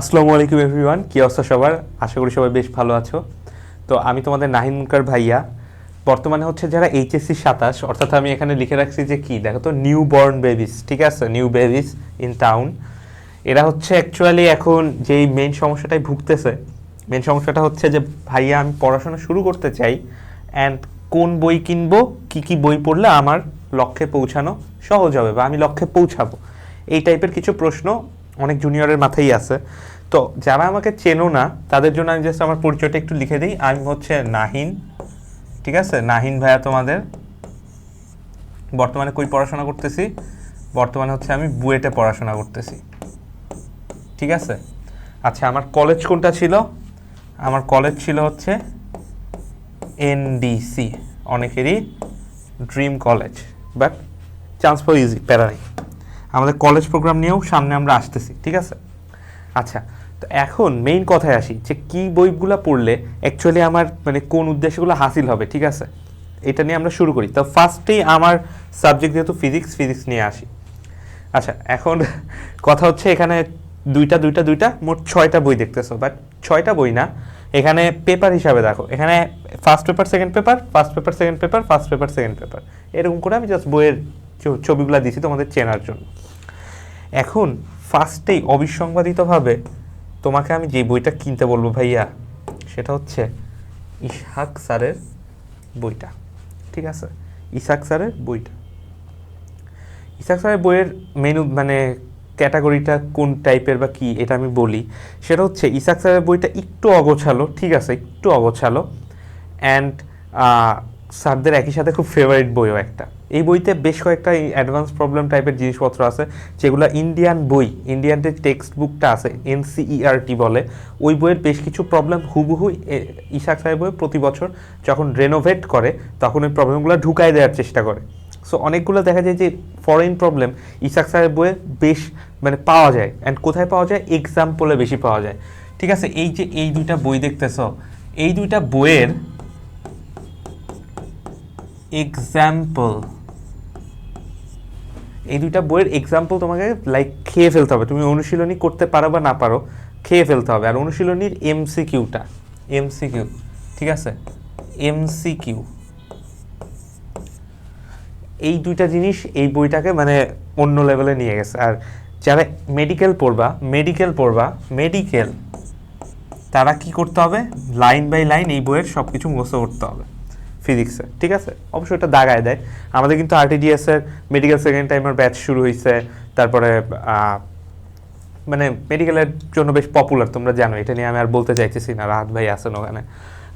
আসসালামু আলাইকুম এভরিওয়ান কী অবস্থা সবার? আশা করি সবাই বেশ ভালো আছো। তো আমি তোমাদের নাহিন ভাইয়া। বর্তমানে হচ্ছে যারা এইচএসসি সাতাশ, অর্থাৎ আমি এখানে লিখে রাখছি যে কি? দেখো তো নিউ বর্ন বেবিস ঠিক আছে? নিউ বেবিস ইন টাউন এরা হচ্ছে অ্যাকচুয়ালি এখন যেই মেন সমস্যাটাই ভুগতেছে মেন সমস্যাটা হচ্ছে যে, ভাইয়া, আমি পড়াশোনা শুরু করতে চাই অ্যান্ড কোন বই কিনবো? কি কি বই পড়লে আমার লক্ষ্যে পৌঁছানো সহজ হবে বা আমি লক্ষ্যে পৌঁছাবো? এই টাইপের কিছু প্রশ্ন অনেক জুনিয়রের মাথায় আছে। তো যারা আমাকে চেনো না, তাদের জন্য আমি জাস্ট আমার পরিচয়টা একটু লিখে দিই। আমি হচ্ছে নাহিন, ঠিক আছে? নাহিন ভাইয়া তোমাদের। বর্তমানে কই পড়াশোনা করতেছি? বর্তমানে হচ্ছে আমি বুয়েটে পড়াশোনা করতেছি। ঠিক আছে? আচ্ছা আমার কলেজ কোনটা ছিল? আমার কলেজ ছিল হচ্ছে এনডিসি অনেকেরই dream college but chance for easy প্যারা নেই। আমাদের কলেজ প্রোগ্রাম নিয়েও সামনে আমরা আসতেছি, ঠিক আছে? আচ্ছা তো এখন মেইন কথায় আসি যে কি বইগুলো পড়লে অ্যাকচুয়ালি আমার মানে কোন উদ্দেশ্যগুলো হাসিল হবে, ঠিক আছে? এটা নিয়ে আমরা শুরু করি। তো ফার্স্টেই আমার সাবজেক্ট যেহেতু ফিজিক্স ফিজিক্স নিয়ে আসি। আচ্ছা এখন কথা হচ্ছে এখানে দুইটা দুইটা দুইটা, মোট ছয়টা বই দেখতেছো বাট ছয়টা বই না, এখানে পেপার হিসাবে দেখো। এখানে first paper second paper first paper second paper first paper second paper এরকম করে আমি জাস্ট বইয়ের ছবিগুলো দিছি তোমাদের চেনার জন্য। এখন ফার্স্টেই অবিসংবাদিতভাবে তোমাকে আমি যে বইটা কিনতে বলব ভাইয়া, সেটা হচ্ছে ইশাক স্যারের বইটা, ঠিক আছে? ইসাক স্যারের বইটা। ইসাক স্যারের বইয়ের মেনু মানে ক্যাটাগরিটা কোন টাইপের বা কি, এটা আমি বলি। সেটা হচ্ছে ইসাক স্যারের বইটা একটু অগোছালো, ঠিক আছে? একটু অগোছালো। অ্যান্ড স্যারদের একই সাথে খুব ফেভারিট বইও একটা। এই বইতে বেশ কয়েকটা অ্যাডভান্স প্রবলেম টাইপের জিনিসপত্র আছে, যেগুলো ইন্ডিয়ান বই ইন্ডিয়ান যে টেক্সট বুকটা আছে এনসিইআরটি বলে, ওই বইয়ের বেশ কিছু প্রবলেম হুবহু ইসাক সাহেব বই প্রতি বছর যখন রেনোভেট করে, তখন ওই প্রবলেমগুলো ঢুকাই দেওয়ার চেষ্টা করে। সো অনেকগুলো দেখা যায় যে ফরেন প্রবলেম ইসাক সাহেব বইয়ে বেশ মানে পাওয়া যায় অ্যান্ড কোথায় পাওয়া যায়? এক্সাম্পলে বেশি পাওয়া যায়। ঠিক আছে, এই যে এই দুইটা বই দেখতেছ, এই দুইটা বইয়ের এক্সাম্পল এই দুইটা বইয়ের এক্সাম্পল তোমাকে লাইক খেয়ে ফেলতে হবে। তুমি অনুশীলনী করতে পারো বা না পারো, খেয়ে ফেলতে হবে। আর অনুশীলনীর এমসিকিউটা এমসিকিউ ঠিক আছে? এমসিকিউ এই দুইটা জিনিস এই বইটাকে মানে অন্য লেভেলে নিয়ে গেছে। আর যারা মেডিকেল পড়বা মেডিকেল পড়বা মেডিকেল তারা কি করতে হবে? লাইন বাই লাইন এই বইয়ের সব কিছু মুখস্থ করতে হবে। ফিজিক্সে ঠিক আছে? অবশ্যই এটা দাগায় দেয়। আমাদের কিন্তু আরটিডিএসের মেডিকেল সেকেন্ড টাইমের ব্যাচ শুরু হয়েছে তারপরে মানে মেডিকেলের জন্য বেশ পপুলার তোমরা জানো, এটা নিয়ে আমি আর বলতে চাইতেছি না, রাহাত ভাই আছেন ওখানে।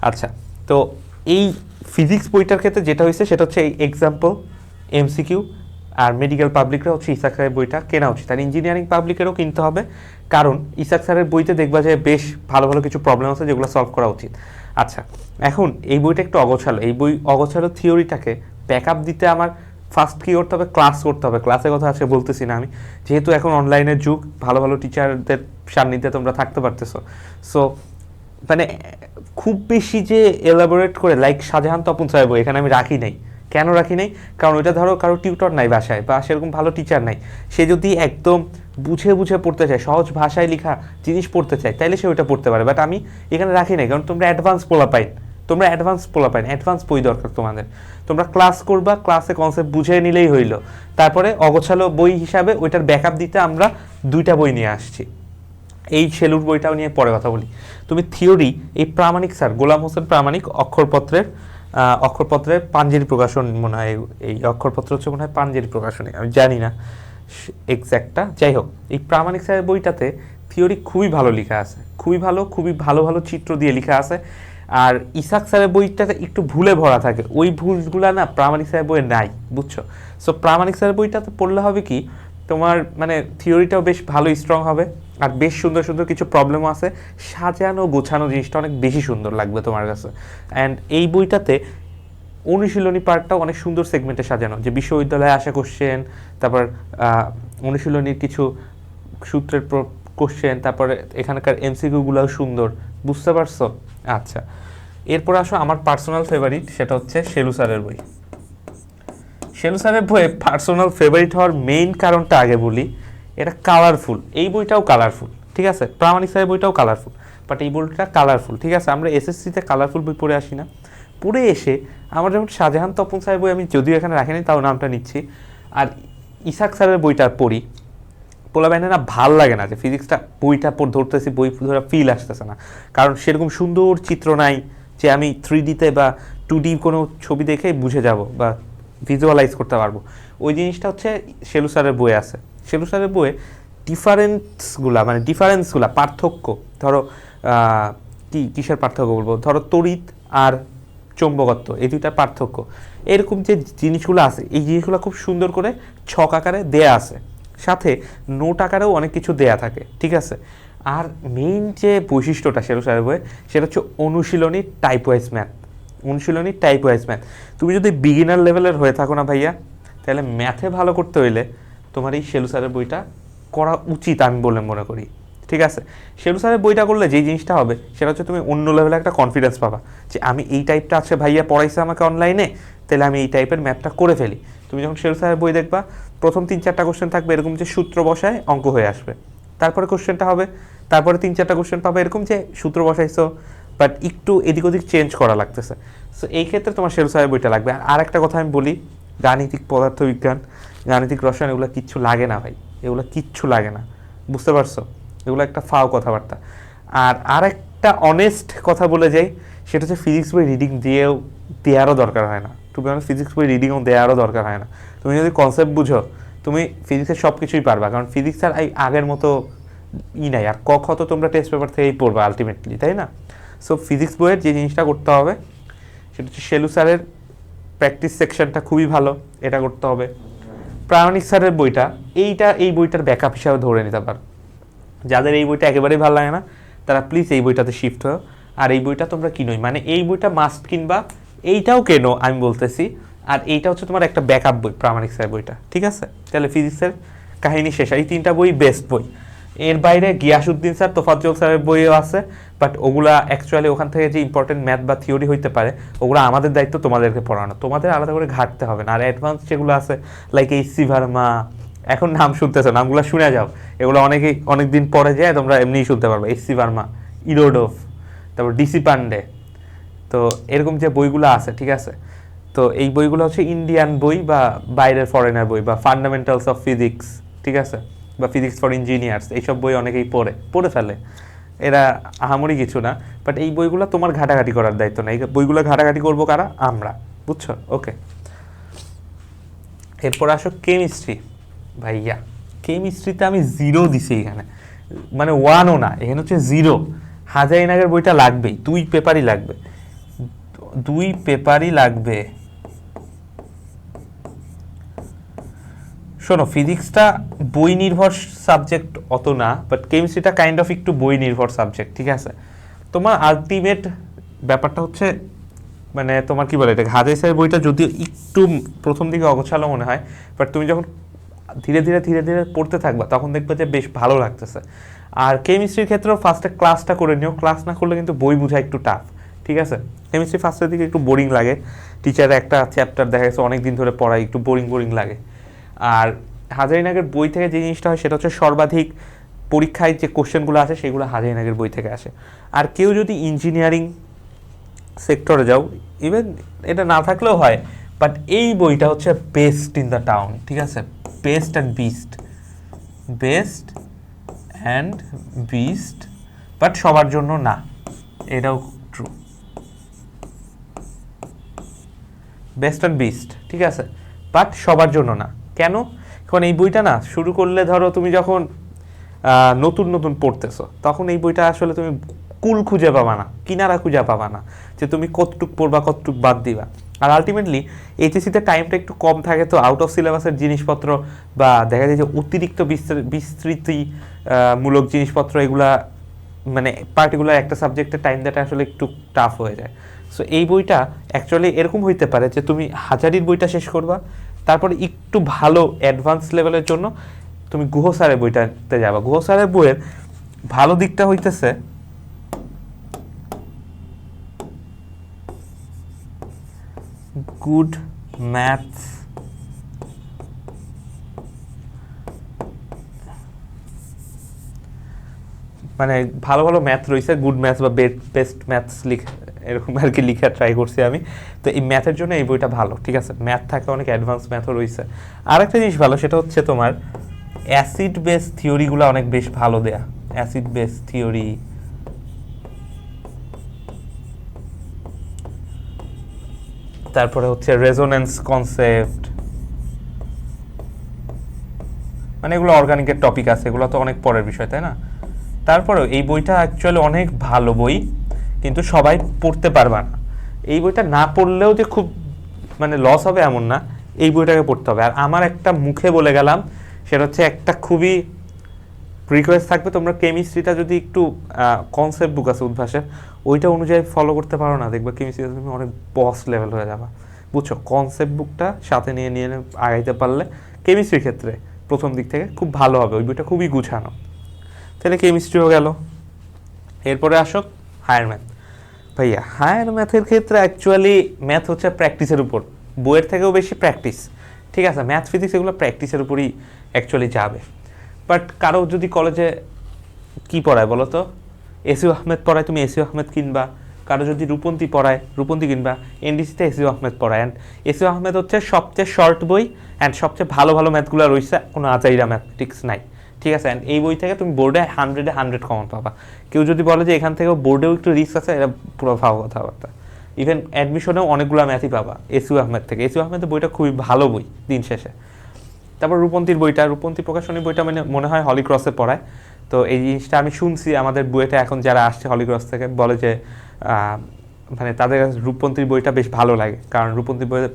আচ্ছা তো এই ফিজিক্স বইটার ক্ষেত্রে যেটা হয়েছে সেটা হচ্ছে এই এক্সাম্পল এমসিকিউ আর মেডিকেল পাবলিকরা হচ্ছে ইসাক স্যারের বইটা কেনা উচিত। আর ইঞ্জিনিয়ারিং পাবলিকেরও কিনতে হবে। কারণ ইসাক স্যারের বইতে দেখবা যে বেশ ভালো ভালো কিছু প্রবলেম আছে যেগুলো সলভ করা উচিত। আচ্ছা এখন এই বইটা একটু অগোছালো। এই বই অগোছালো থিওরিটাকে ব্যাক আপ দিতে আমার ফার্স্ট কী করতে হবে ক্লাস করতে হবে। ক্লাসের কথা আজকে বলতেছি না আমি। যেহেতু এখন অনলাইনের যুগ, ভালো ভালো টিচারদের সান্নিধ্যে তোমরা থাকতে পারতেছো। সো মানে খুব বেশি যে এলাবোরেট করে লাইক শাহজাহান তপন সাহেব এখানে আমি রাখি নাই। কেন রাখি নাই? কারণ ওইটা ধরো কারও টিউটর নাই বাসায়, বা সেরকম ভালো টিচার নাই। সে যদি একদম বুঝে বুঝে পড়তে চায়, সহজ ভাষায় লেখা জিনিস পড়তে চায়, তাইলে সে ওইটা পড়তে পারে। বাট আমি এখানে রাখি নাই, কারণ তোমরা অ্যাডভান্স পোলা পাইন তোমরা অ্যাডভান্স পোলা পাইন অ্যাডভান্স বই দরকার তোমাদের। তোমরা ক্লাস করবা ক্লাসে কনসেপ্ট বুঝে নিলেই হইল। তারপরে অগোছালো বই হিসাবে ওইটার ব্যাকআপ দিতে আমরা দুইটা বই নিয়ে আসছি। এই সেলুর বইটাও নিয়ে পরে কথা বলি। তুমি থিওরি এই প্রামাণিক স্যার গোলাম হোসেন প্রামাণিক অক্ষরপত্রের অক্ষরপত্রের পাঞ্জেরি প্রকাশন মনে হয়, এই অক্ষরপত্র হচ্ছে মনে হয় পাঞ্জেরি প্রকাশনী, আমি জানি না। এক্স্যাক্টটা যাই হোক, এই প্রামাণিক স্যারের বইটাতে থিওরি খুবই ভালো লেখা আছে। খুবই ভালো খুবই ভালো ভালো চিত্র দিয়ে লেখা আছে। আর ইসাক স্যারের বইটাতে একটু ভুলে ভরা থাকে। ওই ভুলগুলা না প্রামাণিক স্যারের বইয়ে নাই, বুঝছ? সো প্রামাণিক স্যারের বইটাতে পড়লে হবে কি, তোমার মানে থিওরিটাও বেশ ভালো স্ট্রং হবে আর বেশ সুন্দর সুন্দর কিছু প্রবলেমও আছে। সাজানো, গোছানো জিনিসটা অনেক বেশি সুন্দর লাগবে তোমার কাছে। অ্যান্ড এই বইটাতে অনুশীলনী পার্টটাও অনেক সুন্দর সেগমেন্টে সাজানো। যে বিশ্ববিদ্যালয়ে আসা কোশ্চেন তারপর অনুশীলনীর কিছু সূত্রের কোশ্চেন তারপরে এখানকার এমসিকিউগুলোও সুন্দর। বুঝতে পারছ? আচ্ছা। এরপর আসো আমার পার্সোনাল ফেভারিট সেটা হচ্ছে শেলু স্যারের বই। শেলু স্যারের বইয়ে পার্সোনাল ফেভারিট হওয়ার মেইন কারণটা আগে বলি, এটা কালারফুল এই বইটাও কালারফুল ঠিক আছে? প্রামাণিক স্যারের বইটাও কালারফুল বাট এই বইটা কালারফুল ঠিক আছে? আমরা এসএসসিতে কালারফুল বই পড়ে আসি না। পড়ে এসে আমার যেমন শাহজাহান তপন সাহেব বই আমি যদিও এখানে রাখিনি, তাও নামটা নিচ্ছি। আর ইসাক স্যারের বইটা পড়ি। পোলা ব্যান্ডে না ভালো লাগে না যে ফিজিক্সটা, বইটা পড়, ধরতেছি, বই ধরে ফিল আসতেছে না। কারণ সেরকম সুন্দর চিত্র নাই যে আমি থ্রি ডিতে বা টু ডি কোনো ছবি দেখে বুঝে যাব বা ভিজুয়ালাইজ করতে পারব। ওই জিনিসটা হচ্ছে শেলু স্যারের বই আছে। শেলু স্যারের বইয়ে ডিফারেন্সগুলা মানে ডিফারেন্সগুলা পার্থক্য, ধরো কি, কিসের পার্থক্য বলব? ধরো তড়িৎ আর চৌম্বকত্ব, এই দুইটা পার্থক্য। এরকম যে জিনিসগুলো আছে, এই জিনিসগুলো খুব সুন্দর করে ছক আকারে দেয়া আছে। সাথে নোট আকারেও অনেক কিছু দেয়া থাকে, ঠিক আছে? আর মেইন যে বৈশিষ্ট্যটা সেরু বইয়ে, সেটা হচ্ছে অনুশীলনী টাইপ ওয়াইজ ম্যাথ অনুশীলনী টাইপ ওয়াইজ ম্যাথ তুমি যদি বিগিনার লেভেলের হয়ে থাকো না ভাইয়া, তাহলে ম্যাথে ভালো করতে হইলে তোমার এই সেলু স্যারের বইটা করা উচিত আমি বলে মনে করি। ঠিক আছে? শেলু স্যারের বইটা করলে যেই জিনিসটা হবে, সেটা হচ্ছে তুমি অন্য লেভেলে একটা কনফিডেন্স পাবা যে আমি এই টাইপটা আছে ভাইয়া পড়াইছে আমাকে অনলাইনে তাহলে আমি এই টাইপের ম্যাপটা করে ফেলি। তুমি যখন শেলু স্যারের বই দেখবা, প্রথম তিন চারটা কোশ্চেন থাকবে এরকম যে সূত্র বসায় অঙ্ক হয়ে আসবে। তারপরে কোশ্চেনটা হবে, তারপরে তিন চারটা কোশ্চেন পাবে এরকম যে সূত্র বসাইছো বাট একটু এদিক ওদিক চেঞ্জ করা লাগতেছে। সো এই ক্ষেত্রে তোমার শেরু সাহেব বইটা লাগবে। আর একটা কথা আমি বলি, গাণিতিক পদার্থবিজ্ঞান, গাণিতিক রসায়ন এগুলো কিচ্ছু লাগে না ভাই। এগুলো কিচ্ছু লাগে না। বুঝতে পারছ? এগুলো একটা ফাও কথাবার্তা। আর আরেকটা অনেস্ট কথা বলে যাই, সেটা হচ্ছে ফিজিক্স বই রিডিং দিয়েও দেওয়ারও দরকার হয় না। তুমি মানে ফিজিক্স বই রিডিংও দেওয়ারও দরকার হয় না। তুমি যদি কনসেপ্ট বুঝো, তুমি ফিজিক্সের সব কিছুই পারবা, কারণ ফিজিক্স আর এই আগের মতো ই নাই। আর ক তো তোমরা টেস্ট পেপার থেকেই পড়বা আলটিমেটলি তাই না? সো ফিজিক্স বইয়ের যে জিনিসটা করতে হবে, সেটা হচ্ছে শেলু স্যারের প্র্যাকটিস সেকশনটা খুবই ভালো, এটা করতে হবে। প্রামাণিক স্যারের বইটা, এইটা, এই বইটার ব্যাকআপ হিসাবে ধরে নিতে পারো। যাদের এই বইটা একেবারেই ভালো লাগে না, তারা প্লিজ এই বইটাতে শিফট হও। আর এই বইটা তোমরা কিনোই। মানে এই বইটা মাস্ট কিনবা, এইটাও কেনো, আমি বলতেছি। আর এইটা হচ্ছে তোমার একটা ব্যাকআপ বই প্রামাণিক স্যার বইটা। ঠিক আছে? তাহলে ফিজিক্সের কাহিনী শেষ। এই তিনটা বই বেস্ট বই। এর বাইরে গিয়াসুদ্দিন স্যার, তোফাজ্জল স্যারের বইও আছে বাট ওগুলা অ্যাকচুয়ালি ওখান থেকে যে ইম্পর্টেন্ট ম্যাথ বা থিওরি হইতে পারে, ওগুলো আমাদের দায়িত্ব তোমাদেরকে পড়ানো। তোমাদের আলাদা করে ঘাটতে হবে না। আর অ্যাডভান্স যেগুলো আছে লাইক এই সিভার্মা এখন নাম শুনতেছো, নামগুলো শুনে যাও। এগুলো অনেকেই অনেক দিন পরে যায়, তোমরা এমনিই শুনতে পারবে। এসসি ভার্মা ইরোডোভ তারপর ডিসি পান্ডে তো এরকম যে বইগুলো আছে, ঠিক আছে? তো এই বইগুলো হচ্ছে ইন্ডিয়ান বই বা বাইরের ফরেনার বই বা ফান্ডামেন্টালস অফ ফিজিক্স ঠিক আছে? বা ফিজিক্স ফর ইঞ্জিনিয়ার্স এইসব বই অনেকেই পড়ে পড়ে ফেলে। এরা আহামরি কিছু না বাট এই বইগুলো তোমার ঘাটাঘাটি করার দায়িত্ব না। এই বইগুলো ঘাটাঘাটি করব কারা? আমরা, বুঝছ? ওকে এরপর আসো কেমিস্ট্রি ভাইয়া, কেমিস্ট্রিতে আমি জিরো দিছি এখানে। মানে ওয়ানও না, এখানে হচ্ছে জিরো হাজার ইনাগের বইটা লাগবেই, দুই পেপারই লাগবে। দুই পেপারই লাগবে। শোনো ফিজিক্সটা বই নির্ভর সাবজেক্ট অত না বাট কেমিস্ট্রিটা কাইন্ড অফ একটু বই নির্ভর সাবজেক্ট ঠিক আছে? তোমার আলটিমেট ব্যাপারটা হচ্ছে মানে তোমার কি বলে এটা স্যারের বইটা যদিও একটু প্রথম দিকে অগোছালো মনে হয় বাট তুমি যখন ধীরে ধীরে ধীরে ধীরে পড়তে থাকবা, তখন দেখবে যে বেশ ভালো লাগতেছে। আর কেমিস্ট্রির ক্ষেত্রেও ফার্স্টে ক্লাসটা করে নিও। ক্লাস না করলে কিন্তু বই বোঝা একটু টাফ ঠিক আছে? কেমিস্ট্রি ফার্স্টের দিকে একটু বোরিং লাগে। টিচার একটা চ্যাপ্টার দেখা গেছে অনেক দিন ধরে পড়ায়, একটু বোরিং বোরিং লাগে। আর হাজারিনাগের বই থেকে যে জিনিসটা হয়, সেটা হচ্ছে সর্বাধিক পরীক্ষায় যে কোশ্চেনগুলো আছে সেগুলো হাজারিনাগের বই থেকে আসে। আর কেউ যদি ইঞ্জিনিয়ারিং সেক্টরে যাও ইভেন এটা না থাকলেও হয় বাট এই বইটা হচ্ছে বেস্ট ইন দ্য টাউন ঠিক আছে? Best and beast best and beast but সবার জন্য না। এটাও ট্রু বেস্ট অ্যান্ড বিস্ট ঠিক আছে? বাট সবার জন্য না। কেন? এখন এই বইটা না, শুরু করলে ধরো তুমি যখন নতুন নতুন পড়তেছো, তখন এই বইটা আসলে তুমি কুল খুঁজে পাবা না, কিনারা খুঁজে পাবা না, যে তুমি কতটুক পড়বা, কতটুক বাদ দিবা। আর আলটিমেটলি এইচএসিতে টাইমটা একটু কম থাকে, তো আউট অফ সিলেবাসের জিনিসপত্র বা দেখা যায় যে অতিরিক্ত বিস্তৃ- বিস্তৃতি মূলক জিনিসপত্র এগুলা মানে পার্টিকুলার একটা সাবজেক্টের টাইম দেওয়াটা আসলে একটু টাফ হয়ে যায়। সো এই বইটা অ্যাকচুয়ালি এরকম হইতে পারে যে তুমি হাজারির বইটা শেষ করবা, তারপরে একটু ভালো অ্যাডভান্স লেভেলের জন্য তুমি গুহ স্যারের বইটাতে যাবা। গুহ স্যারের বইয়ের ভালো দিকটা হইতেছে গুড ম্যাথস মানে ভালো ভালো ম্যাথ রয়েছে, গুড ম্যাথস বা বেস্ট ম্যাথস লিখ এরকম আর কি লিখা ট্রাই করছি আমি। তো এই ম্যাথের জন্য এই বইটা ভালো, ঠিক আছে? ম্যাথ থাকে অনেক অ্যাডভান্স ম্যাথও রয়েছে। আর একটা জিনিস ভালো, সেটা হচ্ছে তোমার অ্যাসিড বেস থিওরিগুলো অনেক বেশ ভালো দেয়া। অ্যাসিড বেস থিওরি তারপরে হচ্ছে রেজোনেন্স কনসেপ্ট মানে এগুলো অর্গানিকের টপিক আছে, এগুলো তো অনেক পরের বিষয়, তাই না? তারপরেও এই বইটা অ্যাকচুয়ালি অনেক ভালো বই, কিন্তু সবাই পড়তে পারবে না। এই বইটা না পড়লেও যে খুব মানে লস হবে এমন না, এই বইটাকে পড়তে হবে। আর আমার একটা মুখে বলে গেলাম, সেটা হচ্ছে একটা খুবই রিকোয়েস্ট থাকবে, তোমরা কেমিস্ট্রিটা যদি একটু কনসেপ্ট বুক আছে উদ্ভাসের ওইটা অনুযায়ী ফলো করতে পারো না, দেখবা কেমিস্ট্রিটা তুমি অনেক বস লেভেল হয়ে যাবা। বুঝছ? কনসেপ্ট বুকটা সাথে নিয়ে নিয়ে আগাইতে পারলে কেমিস্ট্রির ক্ষেত্রে প্রথম দিক থেকে খুব ভালো হবে, ওই বইটা খুবই গুছানো। তাহলে কেমিস্ট্রিও গেল। এরপরে আসো হায়ার ম্যাথ ভাইয়া হায়ার ম্যাথের ক্ষেত্রে অ্যাকচুয়ালি ম্যাথ হচ্ছে প্র্যাকটিসের উপর, বইয়ের থেকেও বেশি প্র্যাকটিস ঠিক আছে ম্যাথ ফিজিক্স এগুলো প্র্যাকটিসের উপরই অ্যাকচুয়ালি যাবে। বাট কারও যদি কলেজে কি পড়ায় বলো তো? এসিউ আহমেদ পড়ায় তুমি এসিউ আহমেদ কিনবা। কারও যদি রূপন্তী পড়ায়, রূপন্তী কিনবা এনডিসিতে এসিউ আহমেদ পড়ায়। অ্যান্ড এসিউ আহমেদ হচ্ছে সবচেয়ে শর্ট বই অ্যান্ড সবচেয়ে ভালো ভালো ম্যাথগুলো রয়েছে, কোনো আচাইরা ম্যাথমেটিক্স নাই। ঠিক আছে? অ্যান্ড এই বই থেকে তুমি বোর্ডে হান্ড্রেডে হান্ড্রেড কমন পাবা। কেউ যদি বলে যে এখান থেকেও বোর্ডেও একটু রিস্ক আছে, এটা পুরো ভালো কথাবার্তা। ইভেন অ্যাডমিশনেও অনেকগুলো ম্যাথই পাবা, এসিউ আহমেদ থেকে। এসিউ আহমেদের বইটা খুবই ভালো বই দিন শেষে। তারপর রূপন্তীর বইটা, রূপন্তী প্রকাশনী বইটা মানে মনে হয় হলি ক্রসে পড়ায়। তো এই জিনিসটা আমি শুনছি, আমাদের বইয়েতে এখন যারা আসছে হলি ক্রস থেকে বলে যে মানে তাদের কাছে রূপন্তীর বইটা বেশ ভালো লাগে। কারণ রূপন্তীর বইয়ে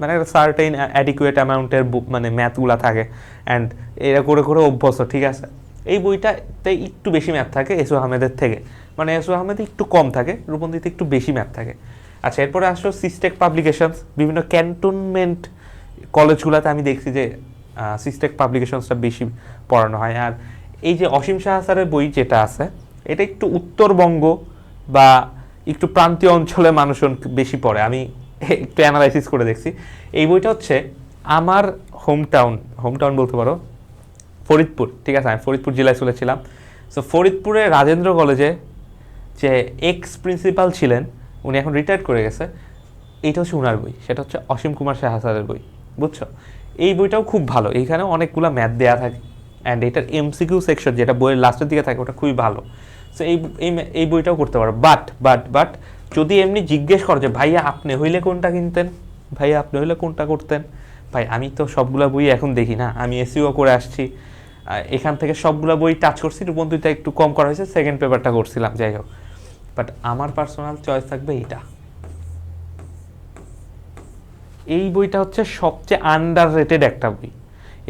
মানে একটা সার্টেইন অ্যাডিকুয়েট অ্যামাউন্টের মানে ম্যাথগুলো থাকে। অ্যান্ড এরা করে করে অভ্যস্ত, ঠিক আছে? এই বইটাতে একটু বেশি ম্যাথ থাকে এসু আহমেদের থেকে। মানে এসু আহমেদ একটু কম থাকে রূপন্তীতে একটু বেশি ম্যাথ থাকে। আচ্ছা এরপরে আসলো সিস্টেক পাবলিকেশনস বিভিন্ন ক্যান্টনমেন্ট কলেজগুলোতে আমি দেখছি যে সিস্টেক পাবলিকেশনসটা বেশি পড়ানো হয়। আর এই যে অসীম শাহ স্যারের বই যেটা আছে, এটা একটু উত্তরবঙ্গ বা একটু প্রান্তীয় অঞ্চলে মানুষজন বেশি পড়ে। আমি একটু অ্যানালাইসিস করে দেখছি। এই বইটা হচ্ছে আমার হোম টাউন হোম টাউন বলতে পারো, ফরিদপুর। ঠিক আছে, আমি ফরিদপুর জেলায় চলেছিলাম। সো ফরিদপুরে রাজেন্দ্র কলেজে যে এক্স প্রিন্সিপাল ছিলেন, উনি এখন রিটায়ার্ড করে গেছে। এইটা হচ্ছে উনার বই, সেটা হচ্ছে অসীম কুমার শাহ স্যারের বই। বুঝছ? এই বইটাও খুব ভালো। এইখানে অনেকগুলো ম্যাথ দেওয়া থাকে। অ্যান্ড এটার এমসিকিউ সেকশন যেটা বইয়ের লাস্টের দিকে থাকে, ওটা খুবই ভালো। সো এই এই বইটাও করতে পারো। বাট বাট বাট যদি এমনি জিজ্ঞেস করো যে, ভাইয়া, আপনি হইলে কোনটা কিনতেন? ভাইয়া, আপনি হইলে কোনটা করতেন? ভাই, আমি তো সবগুলা বই এখন দেখি না। আমি এসিও করে আসছি। এখান থেকে সবগুলা বই টাচ করছি। রূপন্তিটা একটু কম করা হয়েছে। সেকেন্ড পেপারটা করছিলাম, যাই হোক। বাট আমার পার্সোনাল চয়েস থাকবে এইটা। এই বইটা হচ্ছে সবচেয়ে আন্ডার রেটেড একটা বই।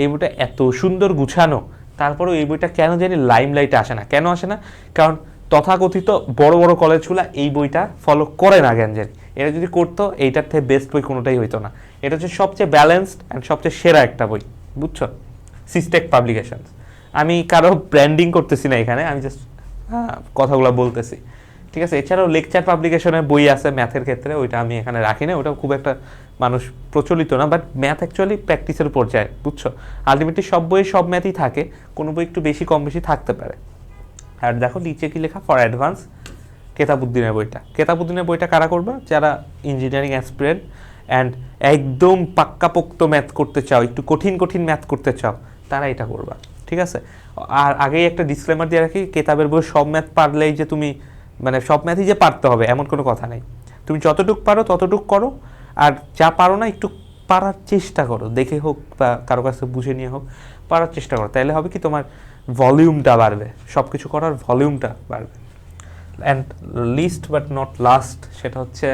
এই বইটা এত সুন্দর গুছানো। তারপরেও এই বইটা কেন জানি লাইমলাইটে আসে না। কেন আসে না? কারণ তথাকথিত বড় বড় কলেজগুলো এই বইটা ফলো করে না জ্ঞানজানি এটা যদি করতো, এইটার থেকে বেস্ট বই কোনোটাই হইতো না। এটা হচ্ছে সবচেয়ে ব্যালেন্সড অ্যান্ড সবচেয়ে সেরা একটা বই, বুঝছ? সিস্টেক পাবলিকেশনস আমি কারও ব্র্যান্ডিং করতেছি না এখানে, আমি জাস্ট কথাগুলো বলতেছি। ঠিক আছে? এছাড়াও লেকচার পাবলিকেশনের বই আছে ম্যাথের ক্ষেত্রে, ওইটা আমি এখানে রাখি না ওটা খুব একটা মানুষ প্রচলিত না বাট ম্যাথ অ্যাকচুয়ালি প্র্যাকটিসের উপর যায় বুঝছ? আলটিমেটলি সব বইয়ে সব ম্যাথই থাকে, কোনো বই একটু বেশি, কম বেশি থাকতে পারে। আর দেখো নিচে কি লেখা? ফর অ্যাডভান্স কেতাবুদ্দিনের বইটা। কেতাবুদ্দিনের বইটা কারা করবে? যারা ইঞ্জিনিয়ারিং অ্যাসপিরেন্ট অ্যান্ড একদম পাক্কাপোক্ত ম্যাথ করতে চাও, একটু কঠিন কঠিন ম্যাথ করতে চাও, তারা এটা করবা, ঠিক আছে? আর আগেই একটা ডিসক্লেমার দিয়ে রাখি, কেতাবের বই সব ম্যাথ পারলেই যে তুমি মানে সব ম্যাথই যে পারতে হবে, এমন কোনো কথা নেই। তুমি যতটুক পারো ততটুক করো, আর যা পারো না একটু পারার চেষ্টা করো। দেখে হোক বা কারও কাছে বুঝে নিয়ে হোক, পারার চেষ্টা করো। তাহলে হবে কি তোমার ভলিউমটা বাড়বে সব কিছু করার ভলিউমটা বাড়বে। And last but not least সেটা হচ্ছে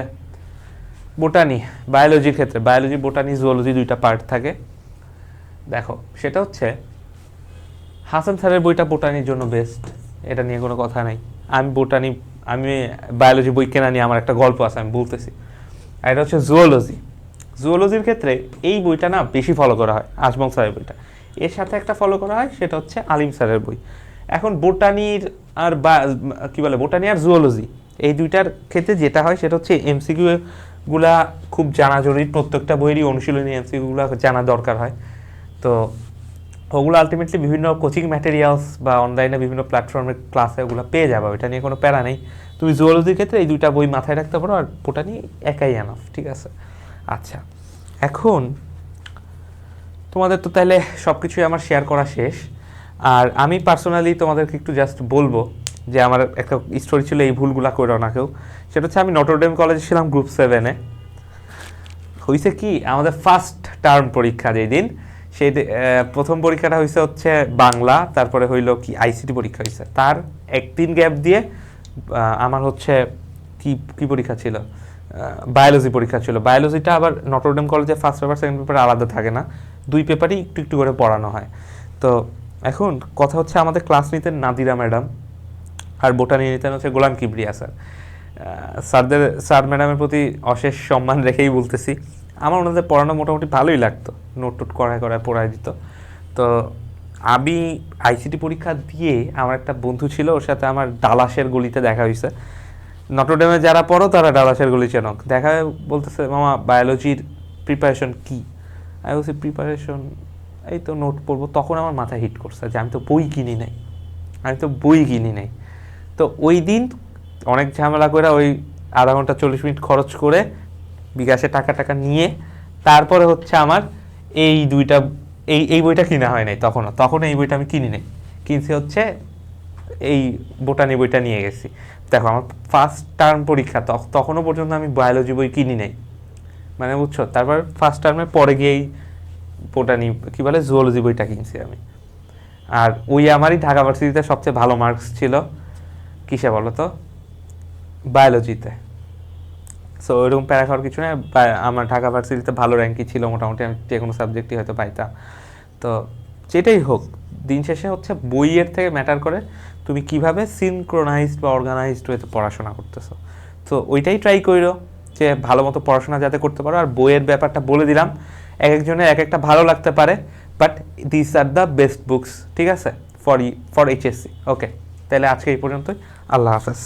বোটানি বায়োলজির ক্ষেত্রে। বায়োলজি বোটানি জুওলজি দুইটা পার্ট থাকে। দেখো, সেটা হচ্ছে হাসান স্যারের বইটা বোটানির জন্য বেস্ট এটা নিয়ে কোনো কথা নাই। আমি বোটানি আমি বায়োলজি বই কেনা নিয়ে আমার একটা গল্প আছে, আমি বলতেছি। আর এটা হচ্ছে জুওলজি জুওলজির ক্ষেত্রে এই বইটা না বেশি ফলো করা হয়, আজমল স্যারের বইটা। এর সাথে একটা ফলো করা হয়, সেটা হচ্ছে আলিম স্যারের বই। এখন বোটানির আর বা, কি বলে, বোটানি আর জুওলজি এই দুইটার ক্ষেত্রে যেটা হয়, সেটা হচ্ছে এমসিকিউ গুলা খুব জানা জরুরি প্রত্যেকটা বইয়েরই অনুশীলনী এমসিকিউ গুলা জানা দরকার হয়। তো ওগুলো আলটিমেটলি বিভিন্ন কোচিং ম্যাটেরিয়ালস বা অনলাইনে বিভিন্ন প্ল্যাটফর্মের ক্লাসে ওগুলো পেয়ে যাবে, ওইটা নিয়ে কোনো প্যারা নেই। তুমি জুওলজির ক্ষেত্রে এই দুইটা বই মাথায় রাখতে পারো আর বোটানি একাই আনাফ ঠিক আছে? আচ্ছা এখন তোমাদের তো তাহলে সব কিছুই আমার শেয়ার করা শেষ। আর আমি পার্সোনালি তোমাদেরকে একটু জাস্ট বলব যে আমার একটা স্টোরি ছিল এই ভুলগুলো করো না কেউ। সেটা হচ্ছে আমি নটরডেম কলেজে ছিলাম গ্রুপ সেভেনে হয়েছে কি? আমাদের ফার্স্ট টার্ম পরীক্ষা যেই দিন সেই প্রথম পরীক্ষাটা হয়েছে হচ্ছে বাংলা, তারপরে হইল কি আইসিটি পরীক্ষা হয়েছে তার একদিন গ্যাপ দিয়ে আমার হচ্ছে কি কি পরীক্ষা ছিল? বায়োলজি পরীক্ষা ছিল। বায়োলজিটা আবার নটরডেম কলেজে ফার্স্ট পেপার সেকেন্ড পেপার আলাদা থাকে না। দুই পেপারই একটু একটু করে পড়ানো হয়। তো এখন কথা হচ্ছে আমাদের ক্লাস নিতেন নাদিরা ম্যাডাম আর বোটানি নিতেন হচ্ছে গোলাম কিবরিয়া স্যার। স্যারদের, স্যার ম্যাডামের প্রতি অশেষ সম্মান রেখেই বলতেছি। আমার ওনাদের পড়ানো মোটামুটি ভালোই লাগতো। নোট টোট করায় করায় পড়ায় দিত। তো আমি আইসিটি পরীক্ষা দিয়ে আমার একটা বন্ধু ছিল, ওর সাথে আমার ডালাসের গলিতে দেখা হয়েছে নটরডেমে যারা পড়ো, তারা ডালাসের গলি চেনক। দেখা বলতেছে, মামা বায়োলজির প্রিপারেশন কি? আমি বলছি প্রিপারেশন এই তো নোট পড়ব। তখন আমার মাথায় হিট করছে যে, আমি তো বই কিনি নাই। আমি তো বই কিনি নাই। তো ওই দিন অনেক ঝামেলা করে ওই আধা ঘণ্টা চল্লিশ মিনিট খরচ করে বিকাশে টাকা টাকা নিয়ে তারপরে হচ্ছে আমার এই দুইটা, এই এই বইটা কিনা হয় নাই তখনও। তখন এই বইটা আমি কিনি নাই। কিনছি হচ্ছে এই বোটানি বইটা নিয়ে গেছি। দেখো, আমার ফার্স্ট টার্ম পরীক্ষা তখনও পর্যন্ত আমি বায়োলজি বই কিনি নাই। মানে বুঝছ? তারপর ফার্স্ট টার্মে পরে গিয়েই বোটানি, কি বলে জুওলজি বইটা কিনছি আমি। আর ওই আমারই ঢাকা ভার্সিটিতে সবচেয়ে ভালো মার্কস ছিল কিসে বলো তো। বায়োলজিতে সো ওইরকম প্যারা খাওয়ার কিছু না আমার ঢাকা ভার্সিটিতে ভালো র্যাঙ্কই ছিল মোটামুটি, আমি যে কোনো সাবজেক্টই হয়তো পাইতাম। তো যেটাই হোক, দিন শেষে হচ্ছে বইয়ের থেকে ম্যাটার করে তুমি কীভাবে সিনক্রোনাইজড বা অর্গানাইজড ওয়েতে পড়াশোনা করতেছো। তো ওইটাই ট্রাই করো যে ভালো মতো পড়াশোনা যাতে করতে পারো। আর বইয়ের ব্যাপারটা বলে দিলাম, এক একজনের এক একটা ভালো লাগতে পারে but this are the best books ঠিক আছে? For E for HSC okay তাহলে আজকে এই পর্যন্তই, আল্লাহ হাফেজ।